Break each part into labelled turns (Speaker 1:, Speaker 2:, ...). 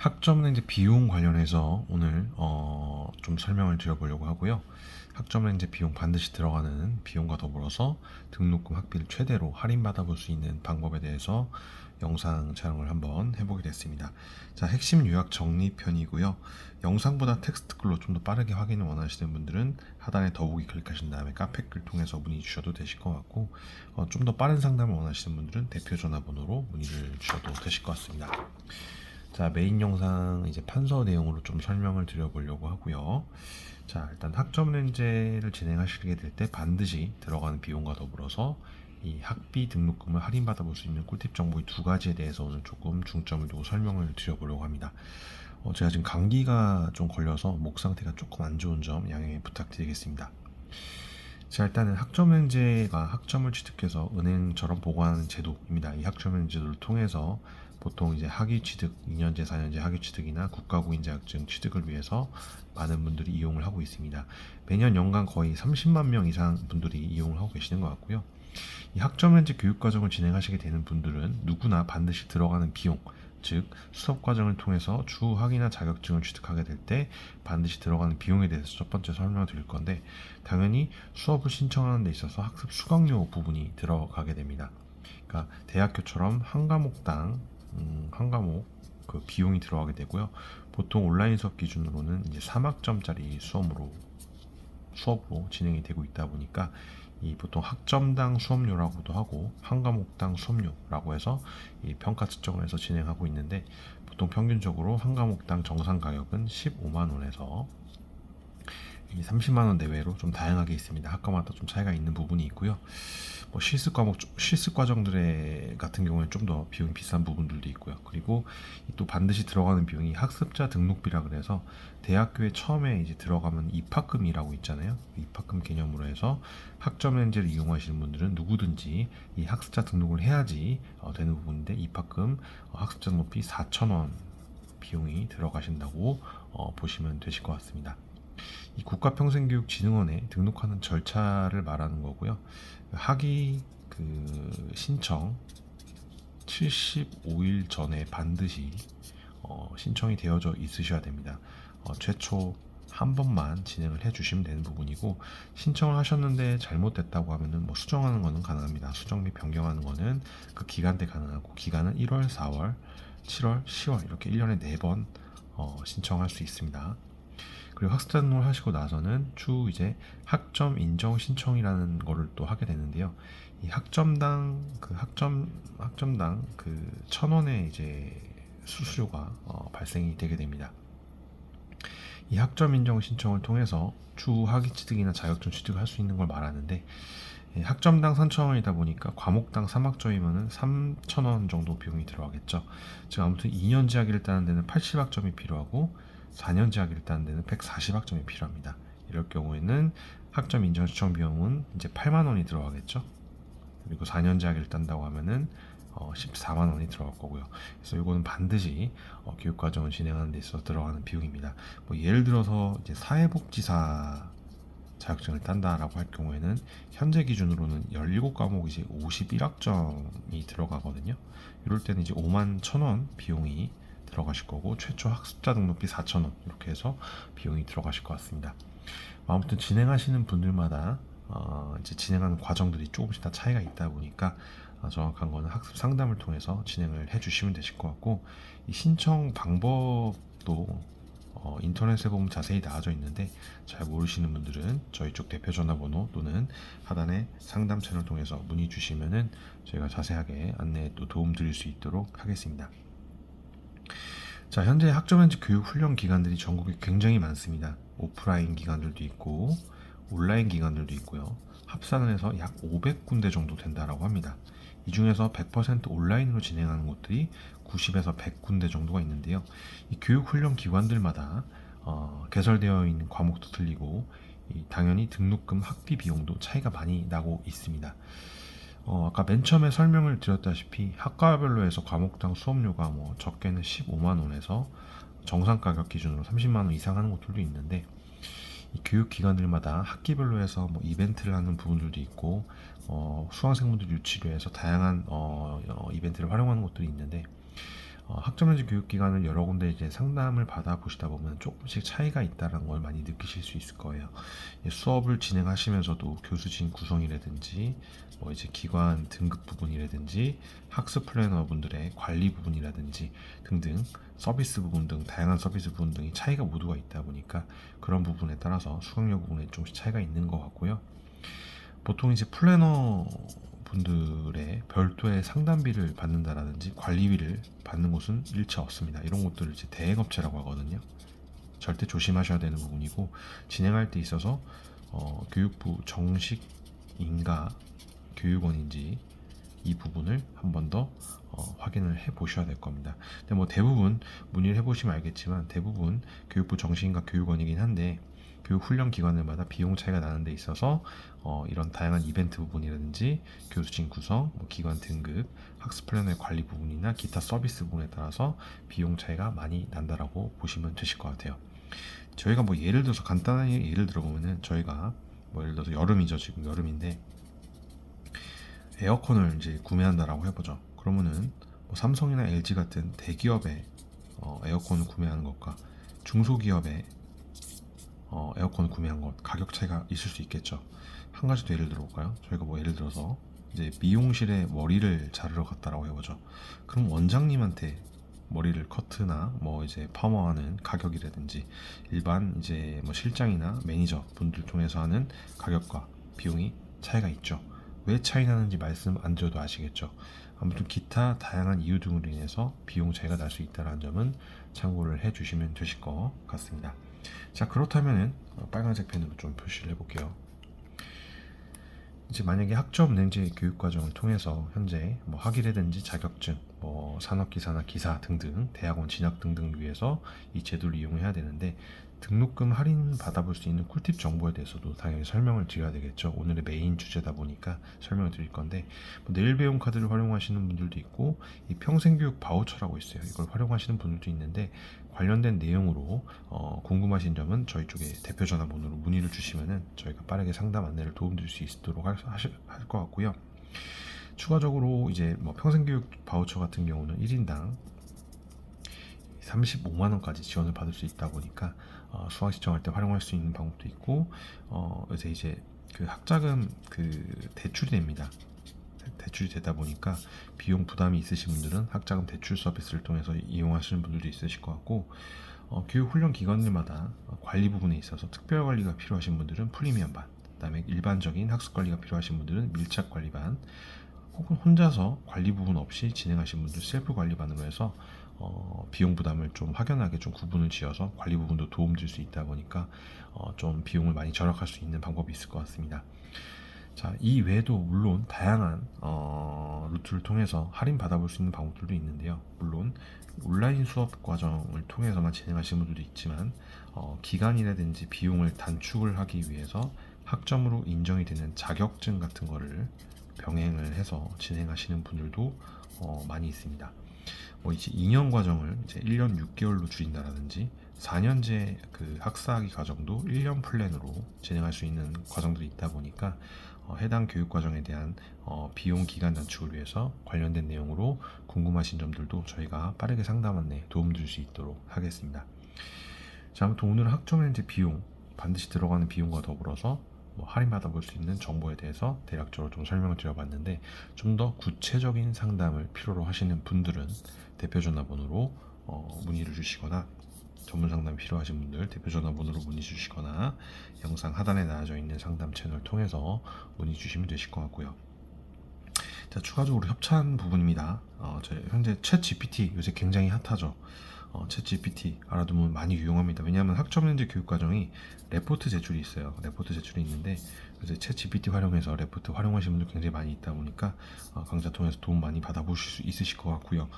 Speaker 1: 학점렌즈 비용 관련해서 오늘 어, 좀 설명을 드려보려고 하고요. 학점렌즈 비용 반드시 들어가는 비용과 더불어서 등록금 학비를 최대로 할인받아 볼 수 있는 방법에 대해서 영상 촬영을 한번 해보게 됐습니다. 자, 핵심 요약 정리편이고요. 영상보다 텍스트 글로 좀 더 빠르게 확인을 원하시는 분들은 하단에 더보기 클릭하신 다음에 카페 글 통해서 문의 주셔도 되실 것 같고 어, 좀 더 빠른 상담을 원하시는 분들은 대표 전화번호로 문의를 주셔도 되실 것 같습니다. 자, 메인 영상 이제 판서 내용으로 좀 설명을 드려보려고 하고요. 자, 일단 학점 렌즈를 진행하시게 될 때 반드시 들어가는 비용과 더불어서 이 학비 등록금을 할인받아 볼 수 있는 꿀팁 정보 이 두 가지에 대해서 오늘 조금 중점을 두고 설명을 드려보려고 합니다. 어, 제가 지금 감기가 좀 걸려서 목 상태가 조금 안 좋은 점 양해 부탁드리겠습니다. 자 일단은 학점연제가 학점을 취득해서 은행처럼 보고하는 제도입니다. 이 학점연제도를 통해서 보통 이제 학위 취득, 2년제, 4년제 학위 취득이나 국가고인 자격증 취득을 위해서 많은 분들이 이용을 하고 있습니다. 매년 연간 거의 30만 명 이상 분들이 이용을 하고 계시는 것 같고요. 이 학점연제 교육과정을 진행하시게 되는 분들은 누구나 반드시 들어가는 비용, 즉 수업 과정을 통해서 주 학위나 자격증을 취득하게 될 때 반드시 들어가는 비용에 대해서 첫 번째 설명을 드릴 건데 당연히 수업을 신청하는 데 있어서 학습 수강료 부분이 들어가게 됩니다. 그러니까 대학교처럼 한 과목당 음, 한 과목 그 비용이 들어가게 되고요. 보통 온라인 수업 기준으로는 이제 3학점짜리 수업으로 수업으로 진행이 되고 있다 보니까 이 보통 학점당 수업료라고도 하고 한 과목당 수업료라고 해서 이 평가 측정을 해서 진행하고 있는데 보통 평균적으로 한 과목당 정상 가격은 15만 원에서 이 30만 원 내외로 좀 다양하게 있습니다. 학과마다 좀 차이가 있는 부분이 있고요. 뭐 실습 과목 실습 과정들의 같은 경우에는 좀 더 비용이 비싼 부분들도 있고요. 그리고 또 반드시 들어가는 비용이 학습자 등록비라 그래서 대학교에 처음에 이제 들어가면 입학금이라고 있잖아요. 입학금 개념으로 해서 학점 연제를 이용하시는 분들은 누구든지 이 학습자 등록을 해야지 어, 되는 부분인데 입학금 어, 학습자 등록비 4,000원 비용이 들어가신다고 어, 보시면 되실 것 같습니다. 이 국가평생교육진흥원에 등록하는 절차를 말하는 거고요. 학위 그 신청 75일 전에 반드시 어, 신청이 되어져 있으셔야 됩니다. 어, 최초 한 번만 진행을 해주시면 되는 부분이고 신청을 하셨는데 잘못됐다고 하면은 뭐 수정하는 거는 가능합니다. 수정 및 변경하는 거는 그 기간대 가능하고 기간은 1월, 4월, 7월, 10월 이렇게 1년에 4번 어, 신청할 수 있습니다. 그리고 학습자 등록을 하시고 나서는 추후 이제 학점 인정 신청이라는 거를 또 하게 되는데요. 이 학점당 그 학점 학점당 그 천 원의 이제 수수료가 어, 발생이 되게 됩니다. 이 학점 인정 신청을 통해서 추후 학위 취득이나 자격증 취득을 할 수 있는 걸 말하는데 예, 학점당 3,000원이다 보니까 과목당 3학점이면은 3,000원 정도 비용이 들어가겠죠. 즉 아무튼 2년제 학위를 따는 데는 80학점이 필요하고 4년제 학위를 따는 데는 140학점이 필요합니다. 이럴 경우에는 학점 인정 신청 비용은 이제 8만 원이 들어가겠죠. 그리고 4년제 학위를 딴다고 하면은 어, 14만 원이 들어갈 거고요. 그래서 이거는 반드시 어, 교육 과정을 진행하는 데 있어서 들어가는 비용입니다. 뭐 예를 들어서 이제 사회복지사 자격증을 딴다라고 할 경우에는 현재 기준으로는 17과목 이제 51학점이 들어가거든요. 이럴 때는 이제 5만 1,000원 비용이 들어가실 거고 최초 학습자 등록비 4,000원 이렇게 해서 비용이 들어가실 것 같습니다. 뭐 아무튼 진행하시는 분들마다 어, 이제 진행하는 과정들이 조금씩 다 차이가 있다 보니까 어, 정확한 거는 학습 상담을 통해서 진행을 해주시면 되실 것 같고 이 신청 방법도 어, 인터넷에 보면 자세히 나와져 있는데 잘 모르시는 분들은 저희 쪽 대표 전화번호 또는 하단에 상담 채널 통해서 문의 주시면은 저희가 자세하게 안내에 또 도움 드릴 수 있도록 하겠습니다. 자, 현재 학점연지 교육 훈련 기관들이 전국에 굉장히 많습니다. 오프라인 기관들도 있고 온라인 기관들도 있고요. 합산을 해서 약 500군데 정도 된다라고 합니다. 이 중에서 100% 온라인으로 진행하는 곳들이 90에서 100군데 정도가 있는데요. 이 교육 훈련 기관들마다 어, 개설되어 있는 과목도 틀리고 이 당연히 등록금 학비 비용도 차이가 많이 나고 있습니다. 어, 아까 맨 처음에 설명을 드렸다시피 학과별로 해서 과목당 수업료가 뭐 적게는 15만 원에서 정상 가격 기준으로 30만 원 이상 하는 곳들도 있는데 이 교육 기관들마다 학기별로 해서 뭐 이벤트를 하는 부분들도 있고 어, 수강생분들 유치를 해서 다양한 어, 어, 이벤트를 활용하는 곳들이 있는데 어, 학점연지 교육기관을 여러 군데 이제 상담을 받아 보시다 보면 조금씩 차이가 있다는 걸 많이 느끼실 수 있을 거예요. 이 수업을 진행하시면서도 교수진 구성이라든지 뭐 이제 기관 등급 부분이라든지 학습 플래너 분들의 관리 부분이라든지 등등 서비스 부분 등 다양한 서비스 부분 등이 차이가 모두가 있다 보니까 그런 부분에 따라서 수강료 부분에 조금씩 차이가 있는 것 같고요. 보통 이제 플래너 분들의 별도의 상담비를 받는다라든지 관리비를 받는 곳은 일체 없습니다. 이런 곳들을 이제 대행업체라고 하거든요. 절대 조심하셔야 되는 부분이고 진행할 때 있어서 어, 교육부 정식 인가 교육원인지 이 부분을 한 번더 어, 확인을 해 보셔야 될 겁니다. 근데 뭐 대부분 문의를 해 보시면 알겠지만 대부분 교육부 정식인가 교육원이긴 한데 교육 훈련 기관들마다 비용 차이가 나는 데 있어서 어, 이런 다양한 이벤트 부분이라든지 교수진 구성, 뭐 기관 등급, 학습 플래너의 관리 부분이나 기타 서비스 부분에 따라서 비용 차이가 많이 난다라고 보시면 되실 것 같아요. 저희가 뭐 예를 들어서 간단하게 예를 들어보면은 저희가 뭐 예를 들어서 여름이죠 지금 여름인데 에어컨을 이제 구매한다라고 해보죠. 그러면은 뭐 삼성이나 LG 같은 대기업의 어, 에어컨을 구매하는 것과 중소기업의 어, 에어컨을 구매한 것 가격 차이가 있을 수 있겠죠. 한 가지 더 예를 들어볼까요? 저희가 뭐 예를 들어서 이제 미용실에 머리를 자르러 갔다라고 해보죠. 그럼 원장님한테 머리를 커트나 뭐 이제 파마하는 가격이라든지 일반 이제 뭐 실장이나 매니저 분들 통해서 하는 가격과 비용이 차이가 있죠. 왜 차이 나는지 말씀 안 드려도 아시겠죠. 아무튼 기타 다양한 이유 등으로 인해서 비용 차이가 날 수 있다는 점은 참고를 해 주시면 되실 것 같습니다. 자 그렇다면은 어, 빨간색 펜으로 좀 표시를 해볼게요. 이제 만약에 학점 렌즈 교육 과정을 통해서 현재 뭐 학위라든지 자격증, 뭐 산업기사나 기사 등등 대학원 진학 등등 위해서 이 제도를 이용해야 되는데 등록금 할인 받아볼 수 있는 꿀팁 정보에 대해서도 당연히 설명을 드려야 되겠죠. 오늘의 메인 주제다 보니까 설명을 드릴 건데 뭐 내일 배움 카드를 활용하시는 분들도 있고 이 평생교육 바우처라고 있어요. 이걸 활용하시는 분들도 있는데 관련된 내용으로 어, 궁금하신 점은 저희 쪽에 대표 전화번호로 문의를 주시면은 저희가 빠르게 상담 안내를 도움드릴 수 있도록 할 것 같고요. 추가적으로 이제 뭐 평생교육 바우처 같은 경우는 1인당 35만 원까지 지원을 받을 수 있다 보니까 어, 수강 신청할 때 활용할 수 있는 방법도 있고 어, 요새 이제 그 학자금 그 대출이 됩니다. 대출이 되다 보니까 비용 부담이 있으신 분들은 학자금 대출 서비스를 통해서 이용하시는 분들도 있으실 것 같고 어, 교육 훈련 기관들마다 관리 부분에 있어서 특별 관리가 필요하신 분들은 프리미엄 반, 그다음에 일반적인 학습 관리가 필요하신 분들은 밀착 관리 반, 혹은 혼자서 관리 부분 없이 진행하신 분들 셀프 관리 반으로 해서 어, 비용 부담을 좀 확연하게 좀 구분을 지어서 관리 부분도 도움 줄 수 있다 보니까 어, 좀 비용을 많이 절약할 수 있는 방법이 있을 것 같습니다. 자, 이 외에도 물론 다양한 어, 루트를 통해서 할인 받아볼 수 있는 방법들도 있는데요. 물론 온라인 수업 과정을 통해서만 진행하시는 분들도 있지만 어, 기간이라든지 비용을 단축을 하기 위해서 학점으로 인정이 되는 자격증 같은 거를 병행을 해서 진행하시는 분들도 어, 많이 있습니다. 뭐 이제 2년 과정을 이제 1년 6개월로 줄인다라든지 4년제 그 학사학위 과정도 1년 플랜으로 진행할 수 있는 과정들이 있다 보니까 어, 해당 교육 과정에 대한 어, 비용 기간 단축을 위해서 관련된 내용으로 궁금하신 점들도 저희가 빠르게 상담 안내 도움 드릴 수 있도록 하겠습니다. 자, 아무튼 오늘 학점 현재 비용 반드시 들어가는 비용과 더불어서 뭐 할인받아 볼 수 있는 정보에 대해서 대략적으로 좀 설명을 드려봤는데 좀 더 구체적인 상담을 필요로 하시는 분들은 대표 전화번호로 어, 문의를 주시거나 전문 상담 필요하신 분들 대표 전화번호로 문의 주시거나 영상 하단에 나와져 있는 상담 채널 통해서 문의 주시면 되실 것 같고요. 자 추가적으로 협찬 부분입니다. 어, 저 현재 챗 GPT 요새 굉장히 핫하죠. 어, 챗 GPT 알아두면 많이 유용합니다. 왜냐하면 학점 현재 교육 과정이 레포트 제출이 있어요. 레포트 제출이 있는데 이제 챗 GPT 활용해서 레포트 활용하시는 분들 굉장히 많이 있다 보니까 어, 강좌 통해서 도움 많이 받아보실 수 있으실 것 같고요.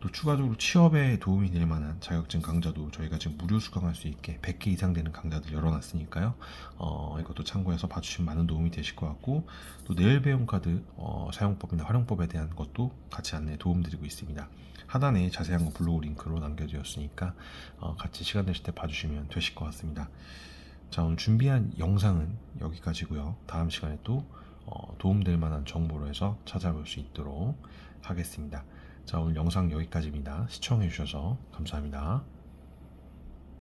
Speaker 1: 또 추가적으로 취업에 도움이 될 만한 자격증 강좌도 저희가 지금 무료 수강할 수 있게 100개 이상 되는 강좌들 열어놨으니까요. 어, 이것도 참고해서 봐주시면 많은 도움이 되실 것 같고 또 내일 배움 카드 어, 사용법이나 활용법에 대한 것도 같이 안내 도움드리고 있습니다. 하단에 자세한 거 블로그 링크로 남겨드렸으니까 어, 같이 시간 되실 때 봐주시면 되실 것 같습니다. 자 오늘 준비한 영상은 여기까지고요. 다음 시간에 또 어, 도움될 만한 정보로 해서 찾아볼 수 있도록 하겠습니다. 자, 오늘 영상 여기까지입니다. 시청해주셔서 감사합니다.